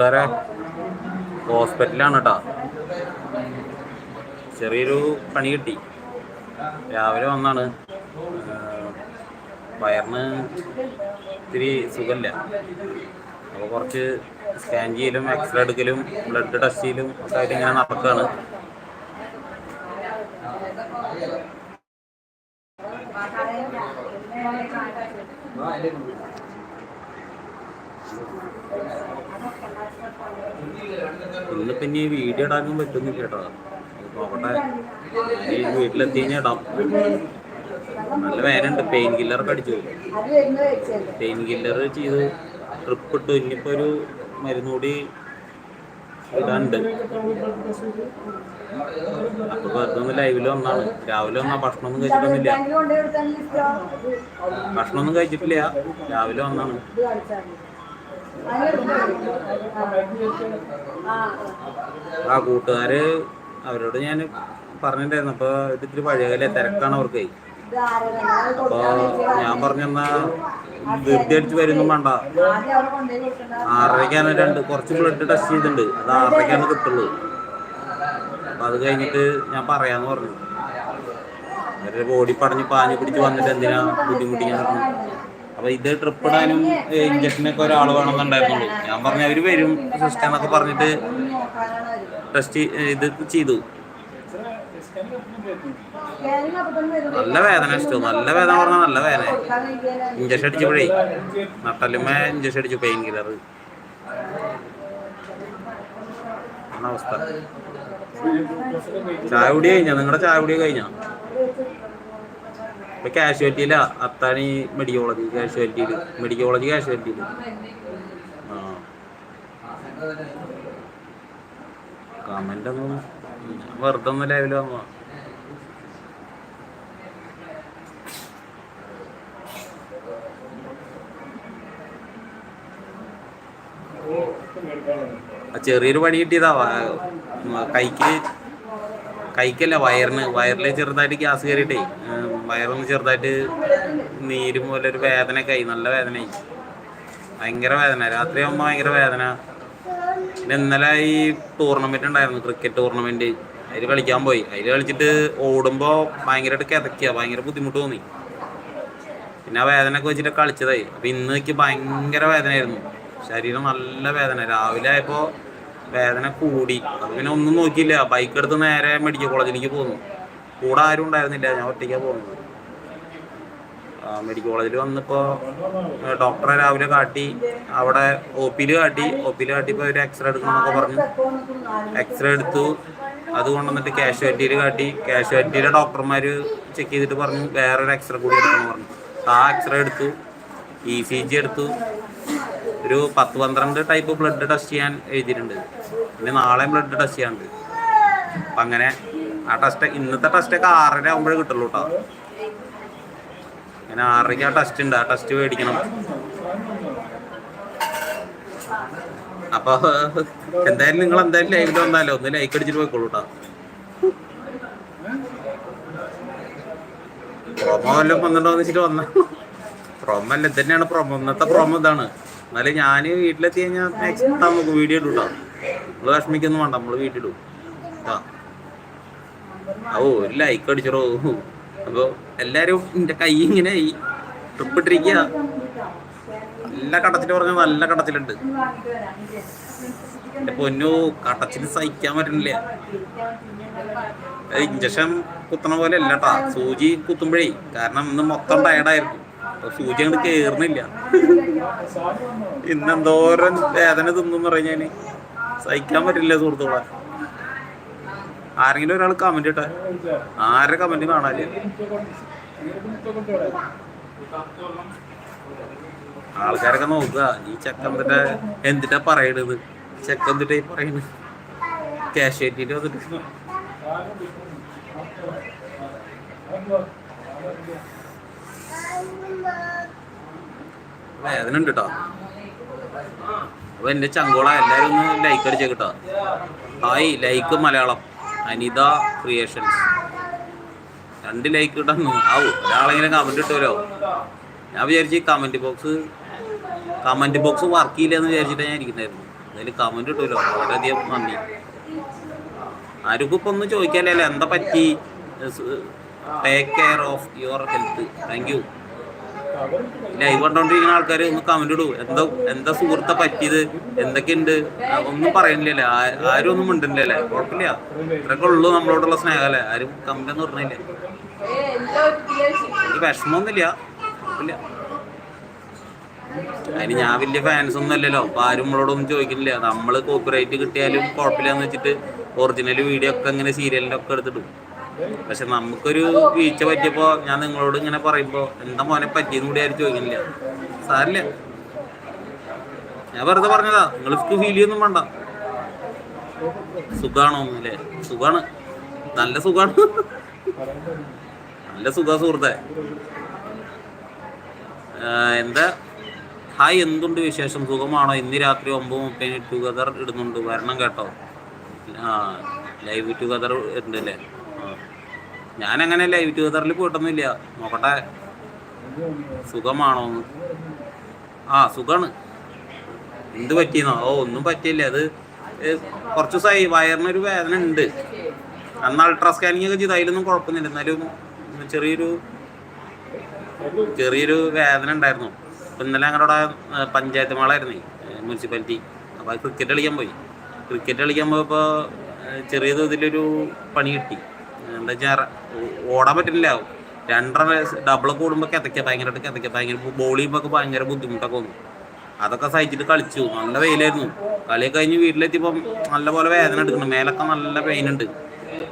വേറെ ഹോസ്പിറ്റലാണ് കേട്ടോ ചെറിയൊരു പണി കിട്ടി. രാവിലെ വന്നാണ്. വയറിന് ഇത്തിരി സുഖമില്ല. അപ്പോൾ കുറച്ച് സ്കാൻ ചെയ്യലും എക്സ്റേ എടുക്കലും ബ്ലഡ് ടെസ്റ്റ് ചെയ്യലും ഒക്കെ ആയിട്ട് ഇങ്ങനെ നടക്കുകയാണ് ഇന്നിപ്പോ ഇനി വീഡിയോ ഇടാനും പറ്റുന്നില്ല കേട്ടോ. നോക്കട്ടെ വീട്ടിലെത്തി കഴിഞ്ഞാൽ ഇടാം. നല്ല വേദനയുണ്ട് പെയിൻ കില്ലറൊക്കെ അടിച്ചു. പെയിൻ കില്ലർ ചെയ്ത് ട്രിപ്പ് ഇട്ടു. ഇനിയിപ്പോ ഒരു മരുന്ന് കൂടി ഇടാനുണ്ട്. അപ്പൊ വെറുതെ ഒന്ന് വന്നാണ്. രാവിലെ വന്നാ ഭക്ഷണമൊന്നും കഴിച്ചിട്ടൊന്നുമില്ല. ഭക്ഷണമൊന്നും കഴിച്ചിട്ടില്ല. രാവിലെ വന്നാണ്. ആ കൂട്ടുകാര് അവരോട് ഞാൻ പറഞ്ഞിട്ടുണ്ടായിരുന്നു. അപ്പൊ ഇത് ഇത്തിരി പഴയകലെ തിരക്കാണ് അവർക്ക്. അപ്പൊ ഞാൻ പറഞ്ഞെന്നാ ധൃതി അടിച്ച് വരുന്നു വേണ്ട. ആറരയ്ക്കാണ് രണ്ട് കുറച്ച് ബ്ലഡ് ടെസ്റ്റ് ചെയ്തിട്ടുണ്ട്. അത് ആറരയ്ക്കാണ് കിട്ടുള്ളൂ. അപ്പൊ അത് കഴിഞ്ഞിട്ട് ഞാൻ പറയാന്ന് പറഞ്ഞു. അവരുടെ ബോഡി പടഞ്ഞ് പാഞ്ഞു പിടിച്ച് വന്നിട്ട് എന്തിനാ ബുദ്ധിമുട്ടിക്കാൻ പറഞ്ഞു. അപ്പൊ ഇത് ട്രിപ്പ് ഇടാനും ഇഞ്ചക്ഷനൊക്കെ ഒരാൾ വേണമെന്നുണ്ടായിരുന്നുള്ളൂ. ഞാൻ പറഞ്ഞു അവർ വരും. സിസ്റ്റം എന്നൊക്കെ പറഞ്ഞിട്ട് ടെസ്റ്റ് ഇത് ചെയ്തു. നല്ല വേദന ഇഷ്ടം നല്ല വേദന പറഞ്ഞാൽ നല്ല വേദന. ഇഞ്ചക്ഷൻ അടിച്ചപ്പോഴേ നട്ടലുമ്മ ഇഞ്ചക്ഷൻ അടിച്ചു പെയിൻ കില്ലർ അവസ്ഥ. ചായ കുടി കഴിഞ്ഞ? നിങ്ങളുടെ ചായ കുടി കഴിഞ്ഞാ? ഇപ്പൊ കാഷ്വാലിറ്റിയില അത്താണി മെഡിക്കോളജി കാഷ്വാലിറ്റിയിൽ മെഡിക്കോളജി കാഷ്വാലിറ്റിയിൽ ആ. കമന്റ് ഒന്നും വെറുതെ ഒന്ന് ലൈവിൽ വന്നോ? ചെറിയൊരു പണി കിട്ടിയതാ. കൈക്ക് കൈക്കല്ല വയറിന്. വയറിൽ ചെറുതായിട്ട് ഗ്യാസ് കയറിയിട്ടേ വയറൊന്ന് ചെറുതായിട്ട് നീര് പോലെ ഒരു വേദനയൊക്കെ ആയി. നല്ല വേദനയായി. ഭയങ്കര വേദന. രാത്രി ആകുമ്പോൾ ഭയങ്കര വേദന. പിന്നെ ഇന്നലെ ഈ ടൂർണമെന്റ് ഉണ്ടായിരുന്നു ക്രിക്കറ്റ് ടൂർണമെന്റ് അതിൽ കളിക്കാൻ പോയി. അതിൽ കളിച്ചിട്ട് ഓടുമ്പോൾ ഭയങ്കരമായിട്ട് കിതക്കുക ഭയങ്കര ബുദ്ധിമുട്ട് തോന്നി. പിന്നെ ആ വേദനയൊക്കെ വെച്ചിട്ട് കളിച്ചതായി. അപ്പൊ ഇന്ന് എനിക്ക് ഭയങ്കര വേദനയായിരുന്നു. ശരീരം നല്ല വേദന. രാവിലെ ആയപ്പോൾ വേദന കൂടി. അത് പിന്നെ ഒന്നും നോക്കിയില്ല. ബൈക്ക് എടുത്ത് നേരെ മെഡിക്കൽ കോളേജിലേക്ക് പോന്നു. കൂടെ ആരും ഉണ്ടായിരുന്നില്ല. ഞാൻ ഒറ്റയ്ക്കാണ് പോകുന്നത് മെഡിക്കൽ കോളേജിൽ വന്നിപ്പോ ഡോക്ടറെ രാവിലെ കാട്ടി അവിടെ ഒ പിയിൽ കാട്ടി ഒ പിയിൽ കാട്ടിയപ്പോൾ ഒരു എക്സ്റേ എടുക്കണമെന്നൊക്കെ പറഞ്ഞു. എക്സ്റേ എടുത്തു. അത് കൊണ്ടുവന്നിട്ട് കാഷ്വാലിറ്റിയിൽ കാട്ടി. കാഷ്വാലിറ്റിയിലെ ഡോക്ടർമാർ ചെക്ക് ചെയ്തിട്ട് പറഞ്ഞു വേറൊരു എക്സ്റേ കൂടി എടുക്കണം പറഞ്ഞു. ആ എക്സ്റേ എടുത്തു. ഇ സി ജി എടുത്തു. ഒരു പത്ത് പന്ത്രണ്ട് ടൈപ്പ് ബ്ലഡ് ടെസ്റ്റ് ചെയ്യാൻ എഴുതിയിട്ടുണ്ട്. പിന്നെ നാളെ ബ്ലഡ് ടെസ്റ്റ് ചെയ്യാനുണ്ട്. അപ്പം അങ്ങനെ ആ ടെസ്റ്റ് ഇന്നത്തെ ടെസ്റ്റൊക്കെ ആറര ആകുമ്പോഴേ കിട്ടുള്ളൂ കേട്ടോ അങ്ങനെ ആറരയ്ക്ക് ആ ടെസ്റ്റ് ഉണ്ട്. ആ ടെസ്റ്റ് മേടിക്കണം. അപ്പൊ എന്തായാലും നിങ്ങൾ എന്തായാലും ലൈവിൽ വന്നാലോ ഒന്ന് ലൈക്ക് അടിച്ചിട്ട് പോയിക്കോളൂ കേട്ടോ പ്രൊമോ വല്ലതും വന്നിട്ടോ വെച്ചിട്ട് വന്ന. പ്രൊമോ അല്ല തന്നെയാണ് പ്രൊമോ ഇന്നത്തെ പ്രൊമോ ഇതാണ്. എന്നാലും ഞാൻ വീട്ടിലെത്തി കഴിഞ്ഞാൽ മാക്സിമം നമുക്ക് വീഡിയോ ഇടും നമ്മൾ വിഷമിക്കൊന്നും വേണ്ട നമ്മൾ വീട്ടിലിടും ഓ ഒരു ലൈക്ക് അടിച്ചോ അപ്പൊ എല്ലാരും എന്റെ കൈ ഇങ്ങനെ ഈ ട്രിപ്പ് നല്ല കടച്ചിൽ പറഞ്ഞ നല്ല കടച്ചിലുണ്ട് എന്റെ പൊന്നു കടച്ചിൽ സഹിക്കാൻ പറ്റുന്നില്ല ഇഞ്ചക്ഷൻ കുത്തണ പോലെ അല്ല കേട്ടാ സൂചി കുത്തുമ്പോഴേ കാരണം ഇന്ന് മൊത്തം ടയർഡായിരുന്നു സൂചി അങ്ങോട്ട് കേറുന്നില്ല. ഇന്നെന്തോരം വേദന തിന്നു പറഞ്ഞാൽ. സഹിക്കാൻ പറ്റില്ല സുഹൃത്തുക്കളെ. ആരെങ്കിലും ഒരാൾ കമന്റ് ഇട്ടാൽ ആരുടെ കമന്റ് കാണാൻ ആൾക്കാരൊക്കെ നോക്കുക. ഈ ചെക്ക എന്തിട്ടാ എന്തിട്ടാ പറയണത്? ചെക്ക പറയുന്നത് ഈ പറയണത്? ഏറ്റിട്ട് വന്നിട്ട്. വേദന കേട്ടോ അപ്പൊ എന്റെ ചങ്കോള എല്ലാരും ഒന്ന് ലൈക്ക് അടിച്ചേ കേട്ടോ hi like Malayalam. Anitha creations. രണ്ട് ലൈക്ക് കിട്ടാൻ ആവും ഒരാളെങ്കിലും കമന്റ് ഇട്ടുവരോ ഞാൻ വിചാരിച്ചു comment box comment box work ചെയ്യില്ല എന്ന് വിചാരിച്ചിട്ടാണ് ഞാൻ ഇരിക്കുന്നതായിരുന്നു അതിൽ കമന്റ് ഇട്ടല്ലോ വളരെയധികം നന്ദി. ആർക്കും ഇപ്പം ചോദിക്കാനല്ലേ എന്താ പറ്റി? Take care of your health thank you live കണ്ടോണ്ടിരിക്കുന്ന ആൾക്കാർ ഒന്ന് കമന്റ് ഇടൂ. എന്താ എന്താ സുഹൃത്തെ പറ്റിയത്? എന്തൊക്കെയുണ്ട്? ഒന്നും പറയുന്നില്ലല്ലേ ആരും ഒന്നും മിണ്ടുന്നില്ലല്ലേ കുഴപ്പമില്ല. ഇത്രയൊക്കെ ഉള്ളൂ നമ്മളോടുള്ള സ്നേഹം അല്ലേ ആരും കമന്റ് ഒന്നും പറഞ്ഞില്ല എനിക്ക് വിഷമമൊന്നുമില്ല. കുഴപ്പമില്ല. അതിന് ഞാൻ വലിയ ഫാൻസ് ഒന്നും അല്ലല്ലോ. അപ്പൊ ആരും നമ്മളോടൊന്നും ചോദിക്കുന്നില്ല നമ്മൾ കോപ്പിറൈറ്റ് കിട്ടിയാലും കുഴപ്പമില്ലാന്ന് വെച്ചിട്ട് ഒറിജിനൽ വീഡിയോ ഒക്കെ ഇങ്ങനെ സീരിയലിന്റെ ഒക്കെ എടുത്തിടും. പക്ഷെ നമുക്കൊരു വീഴ്ച പറ്റിയപ്പോ ഞാൻ നിങ്ങളോട് ഇങ്ങനെ പറയുമ്പോ എന്താ മോനെ പറ്റിയെന്ന് കൂടി ആരും ചോദിക്കുന്നില്ല. സാരില്ല. ഞാൻ വെറുതെ പറഞ്ഞതാ. നിങ്ങൾക്ക് ഫീൽ ചെയ്യൊന്നും വേണ്ട. സുഖാണോ അല്ലേ സുഖാണ്. നല്ല സുഖാണ്. നല്ല സുഖ സുഹൃത്തെ. എന്താ? ഹായ് എന്തുണ്ട് വിശേഷം? സുഖമാണോ? ഇന്ന് രാത്രി ഒമ്പത് മുപ്പതിന് ടുഗദർ ഇടുന്നുണ്ട്. വരണം കേട്ടോ. ആ ലൈവ് ടുഗദർ ഉണ്ട് അല്ലേ. ഞാനങ്ങനെ ലൈവ് ടുഗദറിൽ പോയിട്ടൊന്നുമില്ല. നോക്കട്ടെ. സുഖമാണോ? ആ സുഖാണ്. എന്ത് പറ്റിയെന്നോ? ഓ ഒന്നും പറ്റിയില്ല. അത് കുറച്ച് ദിവസമായി വയറിനൊരു വേദന ഉണ്ട്. അന്ന് അൾട്രാ സ്കാനിങ് ഒക്കെ ചെയ്ത്. അതിലൊന്നും കുഴപ്പമൊന്നുമില്ല. എന്നാലും ചെറിയൊരു ചെറിയൊരു വേദന ഉണ്ടായിരുന്നു. അപ്പം ഇന്നലെ ഞങ്ങളുടെ പഞ്ചായത്ത് മേളായിരുന്നു മുനിസിപ്പാലിറ്റി. അപ്പോൾ ക്രിക്കറ്റ് കളിക്കാൻ പോയി. ക്രിക്കറ്റ് കളിക്കാൻ പോയപ്പോൾ ചെറിയ തോതിലൊരു പണി കിട്ടി. എന്താ വെച്ചാൽ ഓടാൻ പറ്റില്ല. രണ്ടര ഡബിൾ കൂടുമ്പോൾ കിതയ്ക്കുക ഭയങ്കരമായിട്ട് കിതയ്ക്കുക ഭയങ്കര ബോൾ ചെയ്യുമ്പോൾ ഭയങ്കര ബുദ്ധിമുട്ടൊക്കെ വന്നു. അതൊക്കെ സഹിച്ചിട്ട് കളിച്ചു. നല്ല വെയിലായിരുന്നു. കളിയൊക്കെ കഴിഞ്ഞ് വീട്ടിലെത്തിയപ്പം നല്ലപോലെ വേദന എടുക്കുന്നു. മേലൊക്കെ നല്ല പെയിൻ ഉണ്ട്.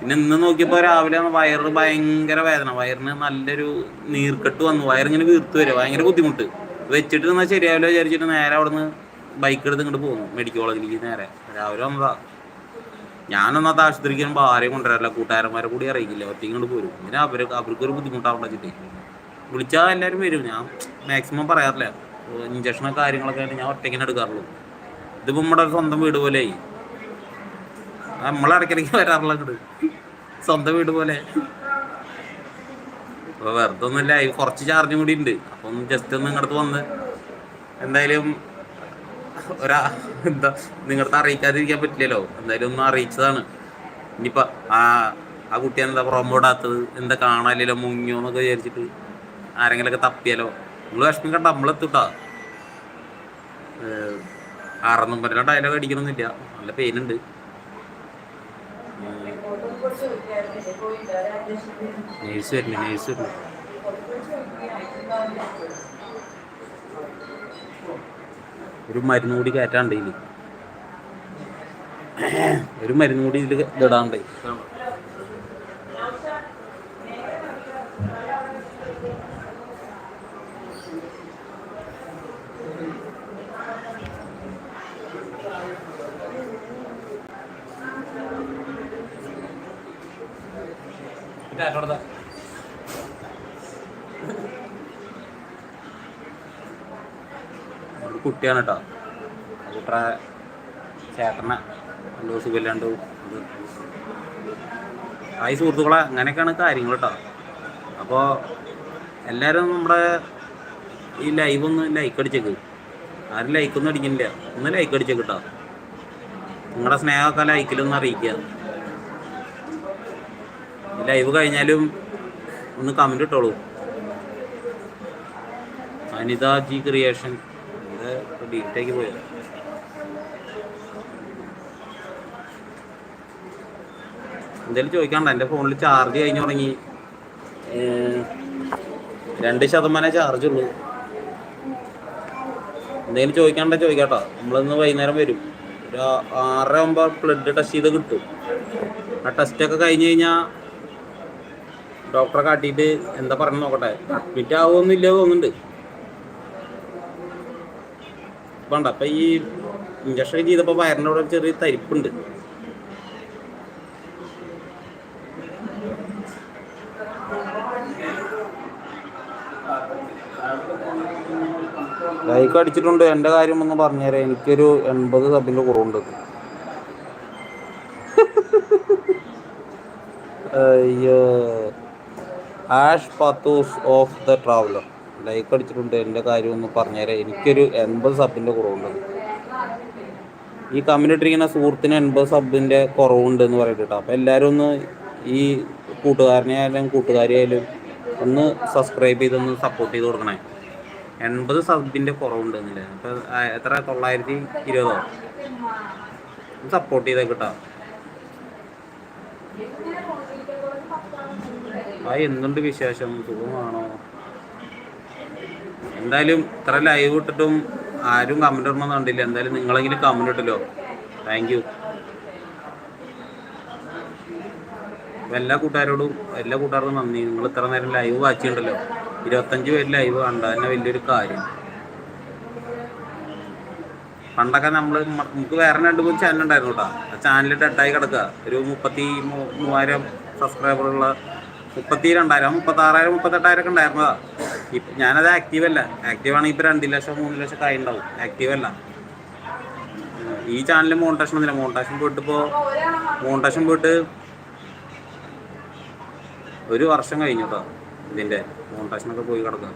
പിന്നെ ഇന്ന് നോക്കിയപ്പോൾ രാവിലെ വയറ് ഭയങ്കര വേദന. വയറിന് നല്ലൊരു നീർക്കെട്ട് വന്നു. വയറിങ്ങനെ വീർത്ത് വരിക. ഭയങ്കര ബുദ്ധിമുട്ട്. വെച്ചിട്ട് നിന്നാൽ ശരിയാവില്ല വിചാരിച്ചിട്ട് നേരെ അവിടുന്ന് ബൈക്ക് എടുത്ത് ഇങ്ങോട്ട് പോകുന്നു മെഡിക്കൽ കോളേജിലേക്ക് നേരെ. രാവിലെ വന്നതാ. ഞാനൊന്നാത്ത ആശുപത്രിക്ക് വരുമ്പോൾ ആരെയും കൊണ്ടുവരാറില്ല. കൂട്ടുകാരന്മാരെ കൂടി അറിയിക്കില്ല. ഒറ്റയ്ക്ക് പോരും. പിന്നെ അവർ അവർക്കൊരു ബുദ്ധിമുട്ടാവണ്ട വെച്ചിട്ട് വിളിച്ചാൽ എല്ലാവരും വരും. ഞാൻ മാക്സിമം പറയാറില്ല. ഇഞ്ചക്ഷനും കാര്യങ്ങളൊക്കെ ആയിട്ട് ഞാൻ ഒറ്റയ്ക്കിനെ എടുക്കാറുള്ളൂ. ഇതിപ്പോൾ നമ്മുടെ സ്വന്തം വീട് പോലെ നമ്മളിടയ്ക്കിടയ്ക്ക് വരാറില്ല അങ്ങോട്ട് സ്വന്തം വീട് പോലെ. അപ്പോൾ വെറുതെ ഒന്നുമില്ല. കുറച്ച് ചാർജും കൂടി ഉണ്ട് അപ്പം ജസ്റ്റ് ഒന്ന് ഇങ്ങോട്ട് വന്ന് എന്തായാലും ഒരാ എന്താ നിങ്ങളുടെ അറിയിക്കാതിരിക്കാൻ പറ്റില്ലല്ലോ. എന്തായാലും ഒന്ന് അറിയിച്ചതാണ്. ഇനിയിപ്പോൾ ആ ആ കുട്ടി എന്താ പ്രൊമോടാത്തത് എന്താ കാണാനില്ലല്ലോ മുങ്ങിയോ എന്നൊക്കെ വിചാരിച്ചിട്ട് ആരെങ്കിലൊക്കെ തപ്പിയാലോ? നിങ്ങൾ വിഷമിക്കണ്ട നമ്മളെത്തൂട്ടാ ആറൊന്നും പറ്റില്ല ഡയലോഗ് അടിക്കണമെന്നില്ല നല്ല പെയിനുണ്ട് നേഴ്സ് വരുന്നു നേഴ്സ് വരുന്നു ഒരു മരുന്ന് കൂടി കയറ്റാണ്ട് ഇതിൽ ഒരു മരുന്ന് കൂടി ഇതിൽ ഇടാണ്ട് ഒരു കുട്ടിയാണ് കേട്ടോ കുട്ടറെ ചേട്ടനെ എന്തോ സുഖമില്ലാണ്ട് ഇത് ആയി സുഹൃത്തുക്കളെ അങ്ങനെയൊക്കെയാണ് കാര്യങ്ങൾ കേട്ടോ അപ്പോൾ എല്ലാവരും നമ്മുടെ ഈ ലൈവ് ഒന്ന് ലൈക്ക് അടിച്ചേക്ക്. ആരും ലൈക്കൊന്നും അടിക്കുന്നില്ല. ഒന്ന് ലൈക്ക് അടിച്ചേക്ക് കേട്ടോ നിങ്ങളുടെ സ്നേഹമൊക്കെ ലൈക്കിലൊന്ന് അറിയിക്കുക. ലൈവ് കഴിഞ്ഞാലും ഒന്ന് കമന്റ് ഇട്ടോളൂ. അനിത ജി ക്രിയേഷൻ ഡീറ്റേക്ക് പോയത് എന്തായാലും ചോദിക്കാണ്ട എന്റെ ഫോണിൽ ചാർജ് കഴിഞ്ഞു തുടങ്ങി. രണ്ട് ശതമാനം ചാർജ് ഉള്ളൂ. എന്തെങ്കിലും ചോദിക്കാണ്ട ചോദിക്കാട്ടോ. നമ്മളിന്ന് വൈകുന്നേരം വരും. ഒരു ആറര ആകുമ്പോൾ ബ്ലഡ് ടെസ്റ്റ് ചെയ്ത് കിട്ടും. ആ ടെസ്റ്റൊക്കെ കഴിഞ്ഞ് കഴിഞ്ഞാൽ ഡോക്ടറെ കാട്ടിയിട്ട് എന്താ പറഞ്ഞു നോക്കട്ടെ. അഡ്മിറ്റ് ആവുമെന്നില്ല തോന്നുന്നുണ്ട്. വേണ്ട. അപ്പൊ ഈ ഇഞ്ചക്ഷൻ ചെയ്തപ്പോ വയറിന്റെ അവിടെ ചെറിയ തരിപ്പുണ്ട്. ലൈക്ക് അടിച്ചിട്ടുണ്ട്. എന്റെ കാര്യം ഒന്ന് പറഞ്ഞുതരാം. എനിക്കൊരു എൺപത് സബിന്റെ കുറവുണ്ട്. അയ്യോ. Ash path of the traveller like അടിച്ചിട്ടുണ്ട് എന്റെ കാര്യം ഒന്ന് പറഞ്ഞുതരാം എനിക്കൊരു എൺപത് സബിന്റെ കുറവുണ്ട്. ഈ ഇട്ടിരിക്കുന്ന സുഹൃത്തിന് എൺപത് സബിന്റെ കുറവുണ്ട് എന്ന് പറയുന്നത് കേട്ടോ അപ്പോൾ എല്ലാവരും ഒന്ന് ഈ കൂട്ടുകാരനെ ആയാലും കൂട്ടുകാരിയായാലും ഒന്ന് സബ്സ്ക്രൈബ് ചെയ്തൊന്ന് സപ്പോർട്ട് ചെയ്ത് കൊടുക്കണേ. എൺപത് സബിന്റെ കുറവുണ്ട് എന്നില്ല അപ്പോൾ എത്ര? തൊള്ളായിരത്തി ഇരുപതോ? സപ്പോർട്ട് ചെയ്തേ കേട്ടോ ആ എന്തുണ്ട് വിശേഷം? സുഖമാണോ? എന്തായാലും ഇത്ര ലൈവ് ഇട്ടിട്ടും ആരും കമന്റ് ഇടണമെന്ന് കണ്ടില്ല. എന്തായാലും നിങ്ങളെങ്കിലും കമന്റ് ഇട്ടല്ലോ താങ്ക് യു എല്ലാ കൂട്ടുകാരോടും എല്ലാ കൂട്ടുകാർക്കും നന്ദി. നിങ്ങൾ ഇത്ര നേരം ലൈവ് വാച്ച് ചെയ്യണ്ടല്ലോ ഇരുപത്തഞ്ച് പേര് ലൈവ് കണ്ട തന്നെ വലിയൊരു കാര്യം. പണ്ടൊക്കെ നമ്മൾ നമുക്ക് വേറെ രണ്ട് മൂന്ന് ചാനൽ ഉണ്ടായിരുന്നു കേട്ടോ. ആ ചാനൽ ഡെഡായി കിടക്കുക. ഒരു മുപ്പത്തി മൂവായിരം സബ്സ്ക്രൈബറുള്ള മുപ്പത്തി രണ്ടായിരം മുപ്പത്തി ആറായിരം മുപ്പത്തെട്ടായിരം ഒക്കെ ഉണ്ടായിരുന്നതാ. ഇപ്പം ഞാനത് ആക്റ്റീവ് അല്ല. ആക്റ്റീവ് ആണെങ്കിൽ ഇപ്പൊ രണ്ട് ലക്ഷം മൂന്ന് ലക്ഷം ഒക്കെ ഉണ്ടാവും ആക്റ്റീവ് അല്ല. ഈ ചാനലിൽ മോണ്ടേഷൻ ഒന്നുമില്ല. മോണ്ടേഷൻ പോയിട്ട് ഇപ്പോൾ മോണ്ടേഷൻ പോയിട്ട് ഒരു വർഷം കഴിഞ്ഞു കേട്ടോ ഇതിന്റെ മോണ്ടേഷനൊക്കെ പോയി കിടക്കുക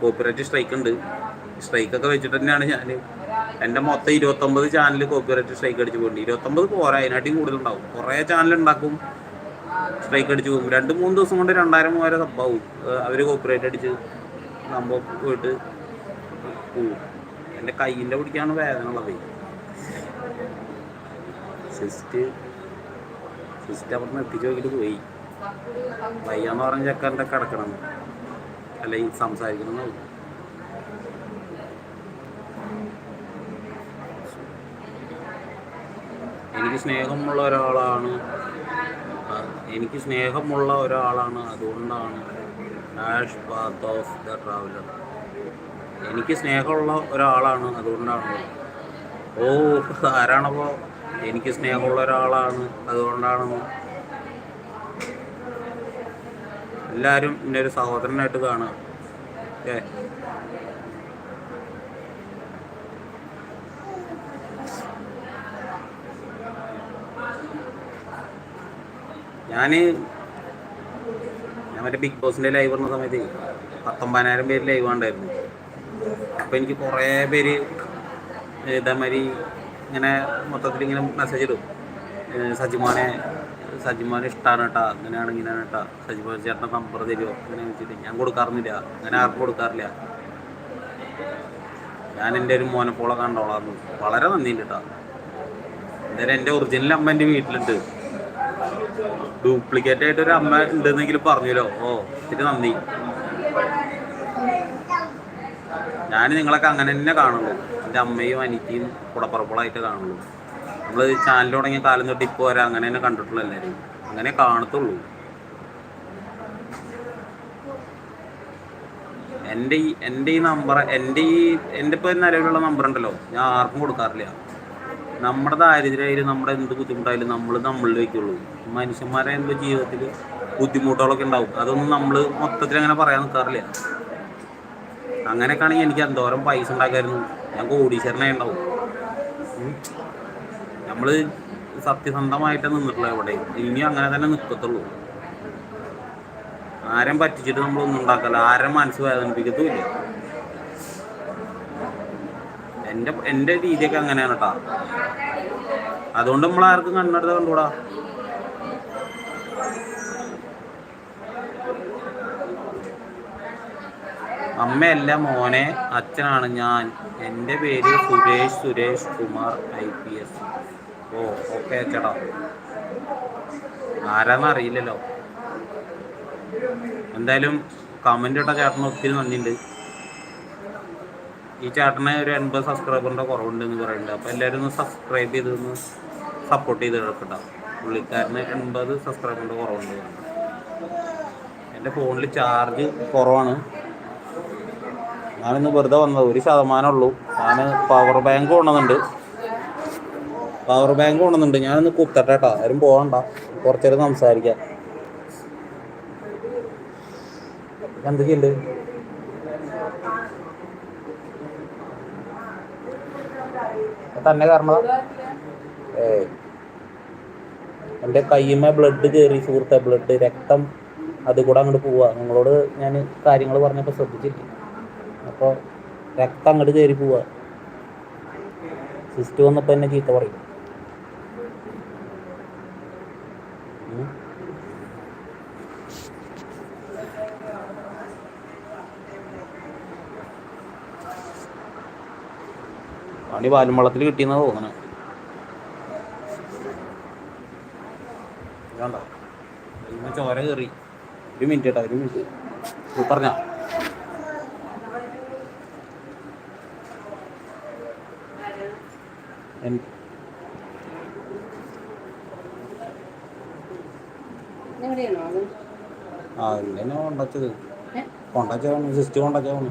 കോപ്പിറൈറ്റ് സ്ട്രൈക്ക് ഉണ്ട്. സ്ട്രൈക്കൊക്കെ വെച്ചിട്ട് തന്നെയാണ് ഞാൻ എന്റെ മൊത്തം ഇരുപത്തൊമ്പത് ചാനൽ കോപ്പിറൈറ്റ് സ്ട്രൈക്ക് അടിച്ച് പോയിട്ടുണ്ട്. ഇരുപത്തൊമ്പത് പോരാ. അതിനായിട്ടും കൂടുതലുണ്ടാവും. കുറേ ചാനൽ ഉണ്ടാക്കും സ്ട്രൈക്ക് അടിച്ച് പോകും. രണ്ട് മൂന്ന് ദിവസം കൊണ്ട് രണ്ടായിരം മൂവായിരം സബ്ബാവും. അവർ കോപ്പറേറ്റ് അടിച്ച് സംഭവം പോയിട്ട് പോവും. എന്റെ കയ്യിന്റെ പിടിക്കാണ് വേദന ഉള്ളത്. സിസ്റ്റ് സിസ്റ്റ് അവിടെ നിന്ന് എത്തിച്ച് നോക്കിയിട്ട് പോയി. വയ്യാന്ന് പറഞ്ഞ ചെക്കാരന്റെ കിടക്കണം. അല്ലെങ്കിൽ സംസാരിക്കണം എന്നു എനിക്ക് സ്നേഹമുള്ള ഒരാളാണ് എനിക്ക് സ്നേഹമുള്ള ഒരാളാണ്. അതുകൊണ്ടാണ് ash path of the traveller. എനിക്ക് സ്നേഹമുള്ള ഒരാളാണ്. അതുകൊണ്ടാണ്. ഓ ആരാണപ്പോൾ എനിക്ക് സ്നേഹമുള്ള ഒരാളാണ്. അതുകൊണ്ടാണ്. എല്ലാവരും എന്റെ ഒരു സഹോദരനായിട്ട് കാണുക. ഏ ഞാൻ ഞാൻ മറ്റേ ബിഗ് ബോസിന്റെ ലൈവ് പറഞ്ഞ സമയത്ത് പത്തൊമ്പതിനായിരം പേര് ലൈവ് ഉണ്ടായിരുന്നു അപ്പോൾ എനിക്ക് കുറേ പേര് ഇതേമാതിരി ഇങ്ങനെ മൊത്തത്തിൽ ഇങ്ങനെ മെസ്സേജ് ഇടും. സജിമോനെ സജിമോനെ ഇഷ്ടമാണ് കേട്ടാ അങ്ങനെയാണ് ഇങ്ങനെയാണ് കേട്ടാ സജിമോൻ ചേട്ടന്റെ നമ്പർ തരുമോ അങ്ങനെ വെച്ചിട്ട് ഞാൻ കൊടുക്കാറുന്നില്ല അങ്ങനെ ആർക്കും കൊടുക്കാറില്ല. ഞാൻ എന്റെ ഒരു മോനപ്പോളെ കണ്ടോളാം. വളരെ നന്ദിയുണ്ട് കേട്ടോ എന്തായാലും എന്റെ ഒറിജിനൽ അമ്മ എന്റെ വീട്ടിലുണ്ട്. ഡ്യൂപ്ലിക്കേറ്റ് ആയിട്ട് ഒരു അമ്മ ഉണ്ടെന്നെങ്കിലും പറഞ്ഞല്ലോ ഓ ഇത്തിരി നന്ദി. ഞാൻ നിങ്ങളൊക്കെ അങ്ങനെ തന്നെ കാണുള്ളൂ. എന്റെ അമ്മയും അനിയത്തിയും കുടപ്പുറപ്പുകളായിട്ട് കാണുള്ളൂ. നമ്മൾ ചാനൽ തുടങ്ങിയ കാലം തൊട്ട് ഇപ്പോൾ വരെ അങ്ങനെ തന്നെ കണ്ടിട്ടുള്ളൂ എല്ലാവരും. അങ്ങനെ കാണത്തുള്ളൂ. എന്റെ ഈ എന്റെ ഈ നമ്പർ എന്റെ ഈ എന്റെ ഇപ്പോൾ നിലവിലുള്ള നമ്പർ ഉണ്ടല്ലോ. ഞാൻ ആർക്കും കൊടുക്കാറില്ല. നമ്മുടെ ദാരിദ്ര്യമായാലും നമ്മുടെ എന്ത് ബുദ്ധിമുട്ടായാലും നമ്മൾ നമ്മളിൽ വയ്ക്കുള്ളൂ മനുഷ്യന്മാരെ എന്തോ ജീവിതത്തിൽ ബുദ്ധിമുട്ടുകളൊക്കെ ഉണ്ടാവും. അതൊന്നും നമ്മൾ മൊത്തത്തിൽ അങ്ങനെ പറയാൻ നിൽക്കാറില്ല അങ്ങനെയൊക്കെ ആണെങ്കിൽ എനിക്ക് എന്തോരം പൈസ ഉണ്ടാക്കായിരുന്നു. ഞാൻ കോടീശ്വരനായി ഉണ്ടാവും. നമ്മൾ സത്യസന്ധമായിട്ട് നിന്നിട്ടുള്ള എവിടെ ഇനി അങ്ങനെ തന്നെ നിൽക്കത്തുള്ളൂ ആരും പറ്റിച്ചിട്ട് നമ്മളൊന്നും ഉണ്ടാക്കല്ല. ആരും മനസ്സ് വേദനിപ്പിക്കത്തുമില്ല. എന്റെ എന്റെ രീതിയൊക്കെ അങ്ങനെയാണ് കേട്ടോ അതുകൊണ്ട് നമ്മൾ ആർക്കും കണ്ണെടുത്ത് കണ്ടുകൂടാ അമ്മയല്ല മോനെ അച്ഛനാണ് ഞാൻ. എന്റെ പേര് Suresh Suresh Kumar I P S. Oh okay ചേട്ടാ. ആരാന്ന് അറിയില്ലല്ലോ. എന്തായാലും കമന്റ് ഇട്ട ചേട്ടന് ഒത്തിരി നന്ദിയുണ്ട്. ഈ ചേട്ടന് ഒരു എൺപത് സബ്സ്ക്രൈബറിന്റെ കുറവുണ്ടെന്ന് പറയുന്നുണ്ട്. അപ്പോൾ എല്ലാവരും ഒന്ന് സബ്സ്ക്രൈബ് ചെയ്ത് ഒന്ന് സപ്പോർട്ട് ചെയ്ത് എടുക്കട്ടോ പുള്ളിക്കാരന് എൺപത് സബ്സ്ക്രൈബറിന്റെ കുറവുണ്ട്. എന്റെ ഫോണിൽ ചാർജ് കുറവാണ്. ഞാനിന്ന് വെറുതെ വന്നത്. ഒരു ശതമാനമുള്ളൂ ഞാൻ പവർ ബാങ്ക് കൊണ്ടുവന്നുണ്ട് പവർ ബാങ്ക് കൊണ്ടുവന്നുണ്ട് ഞാനൊന്ന് കുത്തട്ടെ കേട്ടോ ആരും പോകണ്ട കുറച്ചേരം സംസാരിക്കാം. എന്തൊക്കെയുണ്ട്? തന്നെ കാരണം ഏ എന്റെ കയ്യുമ്മ ബ്ലഡ് കയറി സുഹൃത്തെ ബ്ലഡ് രക്തം അത് കൂടെ അങ്ങോട്ട് പോവുക നിങ്ങളോട് ഞാൻ കാര്യങ്ങൾ പറഞ്ഞപ്പോൾ ശ്രദ്ധിച്ചില്ല അപ്പോൾ രക്തം അങ്ങോട്ട് കയറി പോവുക സിസ്റ്റ് വന്നപ്പോൾ എന്നെ ചീത്ത പറയും. പണി പാലും വള്ളത്തിൽ കിട്ടിയെന്നാ തോന്നണേ. ചോര കയറി ഒരു മിനിറ്റ് കേട്ടോ ഒരു മിനിറ്റ് പറഞ്ഞ? ആ ഇങ്ങനെ കൊണ്ടച്ചത്. ഏ? ജസ്റ്റ് സിസ്റ്റ് കൊണ്ടച്ചാണ്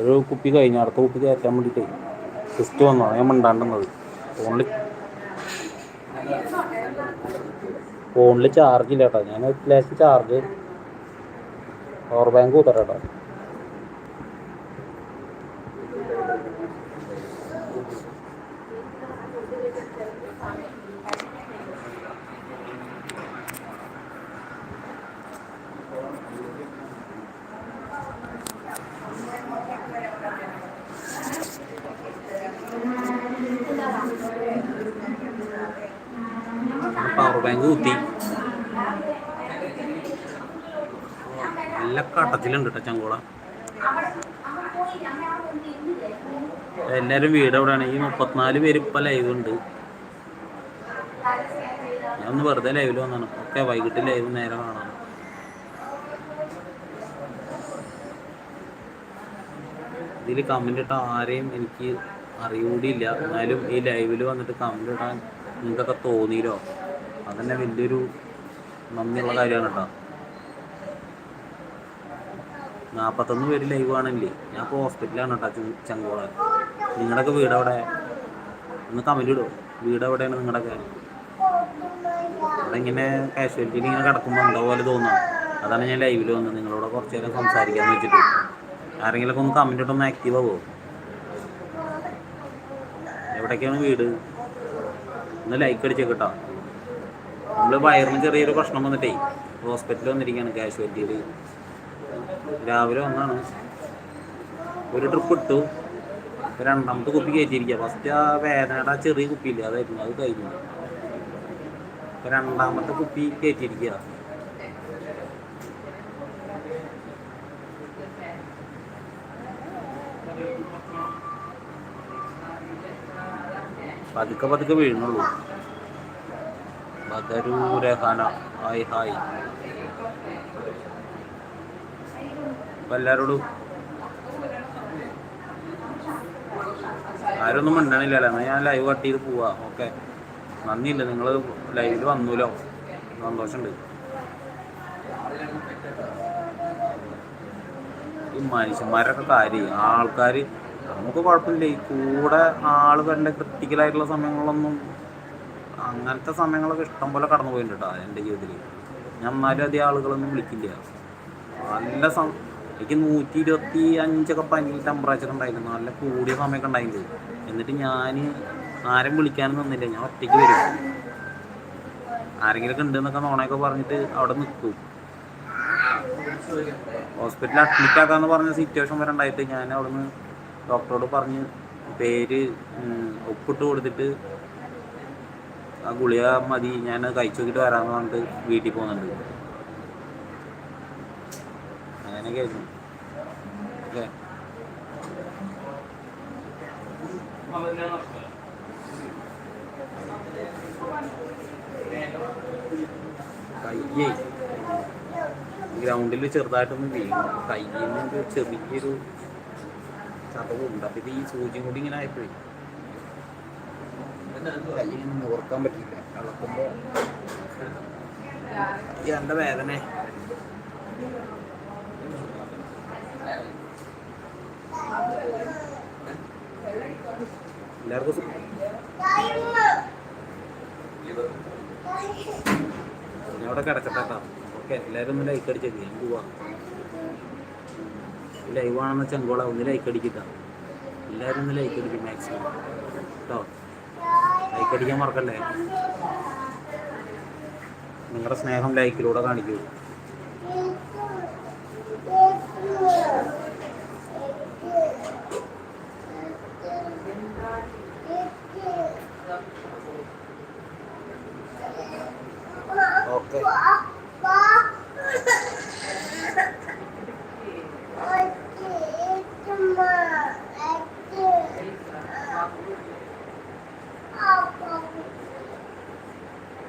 ഒരു കുപ്പി കഴിഞ്ഞു. അടുത്ത കുപ്പി കയറ്റാൻ വേണ്ടിയിട്ടേ. സിസ്റ്റ് വന്നതാണ് ഞാൻ മിണ്ടാണ്ടുന്നത് ഫോണിൽ ഫോണിൽ ചാർജ് ഇല്ല കേട്ടോ ഞാൻ ലാസ്റ്റ് ചാർജ് പവർ ബാങ്ക് കൂത്തരട്ടോ പവർ ബാങ്ക് കുത്തി നല്ല കട്ടത്തിലുണ്ട് കേട്ടോ ചങ്കോള. എല്ലാവരും വീട് എവിടെയാണ്? ഈ മുപ്പത്തിനാല് പേര് ഇപ്പം ലൈവ് ഉണ്ട്. ഞാൻ ഒന്ന് വെറുതെ ലൈവിൽ വന്നാണ് ഒക്കെ വൈകിട്ട് ലൈവ് നേരെ കാണാം. ഇതിൽ കമന്റ് ഇട്ട ആരെയും എനിക്ക് അറിയൂടിയില്ല എന്നാലും ഈ ലൈവിൽ വന്നിട്ട് കമന്റ് ഇടാൻ നിങ്ങൾക്കൊക്കെ തോന്നിയില്ലോ അതന്നെ വലിയൊരു നന്ദിയുള്ള കാര്യമാണ് കേട്ടോ നാൽപ്പത്തൊന്ന് പേര് ലൈവ് ആണെങ്കിൽ ഞാൻ ഇപ്പോൾ ഹോസ്പിറ്റലാണ് കേട്ടോ ചങ്കോള നിങ്ങളുടെയൊക്കെ വീട് അവിടെ ഒന്ന് കമന്റ് ഇടുമോ വീട് എവിടെയാണ് നിങ്ങളുടെയൊക്കെ അവിടെ ഇങ്ങനെ കാഷ്വാലിറ്റിയിൽ ഇങ്ങനെ കിടക്കുമ്പോൾ എന്തോ പോലെ തോന്നുന്നു അതാണ് ഞാൻ ലൈവിൽ വന്നത്. നിങ്ങളോട് കുറച്ച് നേരം സംസാരിക്കാമെന്ന് വെച്ചിട്ട്. ആരെങ്കിലും ഒന്ന് കമന്റ് ഇട്ടൊന്ന് ആക്റ്റീവ് ആവോ? എവിടേക്കാണ് വീട്? ഒന്ന് ലൈക്ക് അടിച്ചേക്കട്ടോ കേട്ടോ നമ്മൾ വയറിന് ചെറിയൊരു പ്രശ്നം വന്നിട്ടേ ഹോസ്പിറ്റലിൽ വന്നിരിക്കുകയാണ് കാഷ്വാലിറ്റിയിൽ രാവിലെ വന്നാണ്. ഒരു ട്രിപ്പ് ഇട്ടു. രണ്ടാമത്തെ കുപ്പി കയറ്റിയിരിക്കുക ഫസ്റ്റ് ആ വേദനയുടെ ആ ചെറിയ കുപ്പിയില്ല അതായിരുന്നു അത് കഴിഞ്ഞു. രണ്ടാമത്തെ കുപ്പി കയറ്റിയിരിക്കുക പതുക്കെ പതുക്കെ വീഴുന്നുള്ളൂ. ബദരു രഹാന ഹായ്. ഹായ് എല്ലാരോടും ആരൊന്നും മിണ്ടണില്ലല്ലോ. എന്നാൽ ഞാൻ ലൈവ് കട്ട് ചെയ്ത് പോവാ. ഓക്കെ നന്ദിയില്ല നിങ്ങൾ ലൈവിൽ വന്നൂലോ? സന്തോഷമുണ്ട്. ഈ മനുഷ്യന്മാരൊക്കെ കാര്യം. ആൾക്കാർ നമുക്ക് കുഴപ്പമില്ല. ഈ കൂടെ ആൾ കണ്ട ക്രിട്ടിക്കലായിട്ടുള്ള സമയങ്ങളൊന്നും അങ്ങനത്തെ സമയങ്ങളൊക്കെ ഇഷ്ടം പോലെ കടന്നു പോയിട്ടുണ്ട് കേട്ടോ എന്റെ ജീവിതത്തിൽ. ഞാൻ എന്നാലും അധികം ആളുകളൊന്നും വിളിക്കില്ല. നല്ല സം എനിക്ക് നൂറ്റി ഇരുപത്തി അഞ്ചൊക്കെ പനി ടെമ്പറേച്ചർ ഉണ്ടായിരുന്നു. നല്ല കൂടിയ സമയമൊക്കെ ഉണ്ടായിരുന്നു. എന്നിട്ട് ഞാൻ ആരും വിളിക്കാനും നിന്നില്ല. ഞാൻ ഒറ്റയ്ക്ക് വരും. ആരെങ്കിലുമൊക്കെ ഉണ്ടെന്നൊക്കെ നോണയൊക്കെ പറഞ്ഞിട്ട് അവിടെ നിൽക്കും. ഹോസ്പിറ്റലിൽ അഡ്മിറ്റ് ആക്കാന്ന് പറഞ്ഞ സിറ്റുവേഷൻ വരെ ഉണ്ടായിട്ട് ഞാൻ അവിടുന്ന് ഡോക്ടറോട് പറഞ്ഞ് പേര് ഒപ്പിട്ട് കൊടുത്തിട്ട് ആ ഗുളിക മതി ഞാൻ കഴിച്ചു നോക്കിയിട്ട് വരാമെന്ന് പറഞ്ഞിട്ട് വീട്ടിൽ പോകുന്നുണ്ട്. അങ്ങനെയൊക്കെ ആയിരുന്നു. ഓക്കെ. കയ്യേ. ഗ്രൗണ്ടിൽ ചെറുതായിട്ടൊന്ന് വീഴും കയ്യിൽ നിന്ന് ചെറിയൊരു ചതവുണ്ട്. അപ്പം ഇത് ഈ സൂചിയും കൂടി ഇങ്ങനെ ആയിപ്പോയി കയ്യിന് ഓർക്കാൻ പറ്റില്ല. കളക്കുമ്പോൾ എന്റെ വേദന. എല്ലാവർക്കും ഞാൻ അവിടെ കിടക്കട്ടെ കേട്ടോ ഓക്കെ എല്ലാവരും ഒന്ന് ലൈക്ക് അടിച്ചേക്ക് ഞാൻ പോവാ. ലൈവാണെന്ന് ചെങ്കോള ഒന്ന് ലൈക്ക് അടിക്കുക എല്ലാവരും ഒന്ന് ലൈക്ക് അടിക്കും മാക്സിമം കേട്ടോ ലൈക്ക് അടിക്കാൻ മറക്കല്ലേ? നിങ്ങളുടെ സ്നേഹം ലൈക്കിലൂടെ കാണിക്കൂ.